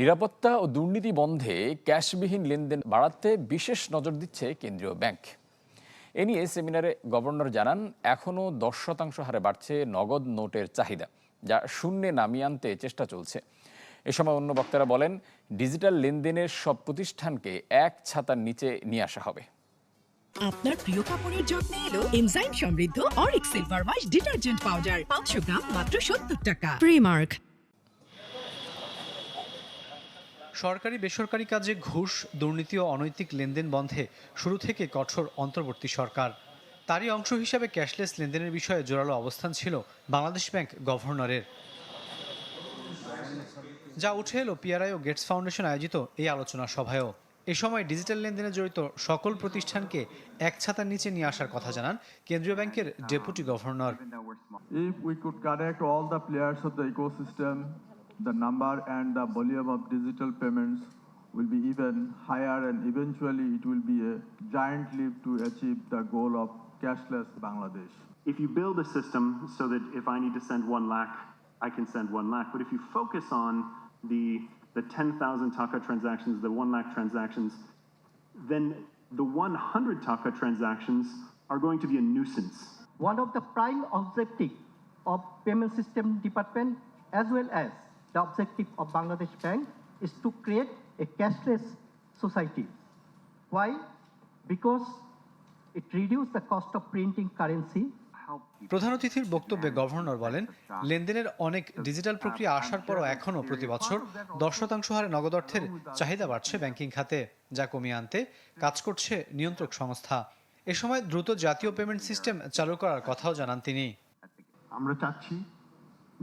নিরাপত্তা ও দুর্নীতি বন্ধে ক্যাশবিহীন লেনদেন বাড়াতে বিশেষ নজর দিচ্ছে কেন্দ্রীয় ব্যাংক। এ নিয়ে সেমিনারে গভর্নর জানান এখনও দশ শতাংশ হারে বাড়ছে নগদ নোটের চাহিদা যা শূন্যে নামিয়ে আনতে চেষ্টা চলছে। এ সময় অন্য বক্তারা বলেন ডিজিটাল লেনদেনের সব প্রতিষ্ঠানকে এক ছাতার নিচে নিয়ে আসা হবে। আপনার প্রিয় কাপড়ের যত্নে এলো এনজাইম সমৃদ্ধ Auric silver wash detergent powder পাঁচশো গ্রাম মাত্র সত্তর টাকা। প্রিমার্ক সরকারি বেসরকারি কাজে ঘুষ, দুর্নীতি ও অনৈতিক লেনদেন বন্ধে শুরু থেকে কঠোর অন্তর্বর্তী সরকার। তারই অংশ হিসাবে ক্যাশলেস লেনদেনের বিষয়ে জোরালো অবস্থান ছিল বাংলাদেশ ব্যাংক গভর্নরের। যা উঠে এলো পিআরআই ও গেটস ফাউন্ডেশন আয়োজিত এই আলোচনা সভায়ও। এ সময় ডিজিটাল লেনদেনে জড়িত সকল প্রতিষ্ঠানকে এক ছাতার নিচে নিয়ে আসার কথা জানান কেন্দ্রীয় ব্যাংকের deputy governor. If we could connect all the players of the ecosystem, the number and the volume of digital payments will be even higher and eventually it will be a giant leap to achieve the goal of cashless Bangladesh. if you build a system so that if I need to send one lakh, I can send one lakh. But if you focus on the the 10,000 taka transactions, the one lakh transactions, then the 100 taka transactions are going to be a nuisance. one of the prime objectives of payment system department as well as the objective of Bangladesh Bank is to create a cashless society. Why? Because it reduces the cost of printing currency. প্রধান অতিথির বক্তব্যে governor বলেন লেনদেনের অনেক digital প্রক্রিয়া আসার পরও এখনও প্রতি বছর দশ শতাংশ হারে নগদ অর্থের চাহিদা বাড়ছে ব্যাংকিং খাতে যা কমিয়ে আনতে কাজ করছে নিয়ন্ত্রক সংস্থা এ সময় দ্রুত জাতীয় পেমেন্ট সিস্টেম চালু করার কথাও জানান তিনি আমরা চাচ্ছি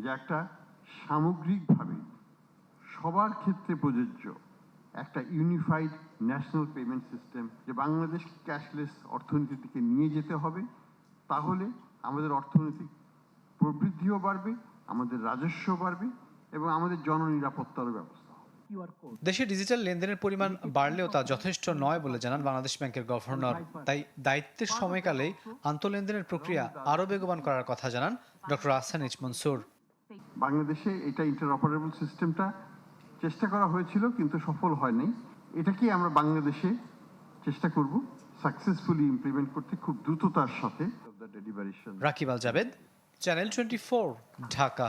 যে একটা সামগ্রিকভাবে সবার ক্ষেত্রে প্রযোজ্য একটা ইউনিফাইড ন্যাশনাল পেমেন্ট সিস্টেম যে বাংলাদেশ ক্যাশলেস অর্থনীতির দিকে নিয়ে যেতে হবে তাহলে আমাদের অর্থনৈতিক প্রবৃদ্ধিও বাড়বে আমাদের রাজস্ব বাড়বে এবং আমাদের জননিরাপত্তারও ব্যবস্থা. দেশে ডিজিটাল লেনদেনের পরিমাণ বাড়লেও তা যথেষ্ট নয় বলে জানান বাংলাদেশ ব্যাংকের গভর্নর। তাই দায়িত্বের সময়কালে আন্তঃলেনদেনের প্রক্রিয়া আরও বেগবান করার কথা জানান ডক্টর আহসান ইচ মনসুর। বাংলাদেশে এটা ইন্টারঅপারেবল সিস্টেমটা চেষ্টা করা হয়েছিল, কিন্তু সফল হয়নি। এটাকে আমরা বাংলাদেশে চেষ্টা করব সাকসেসফুলি ইমপ্লিমেন্ট করতে খুব দ্রুততার সাথে? Rakib Al Jabed channel twenty Dhaka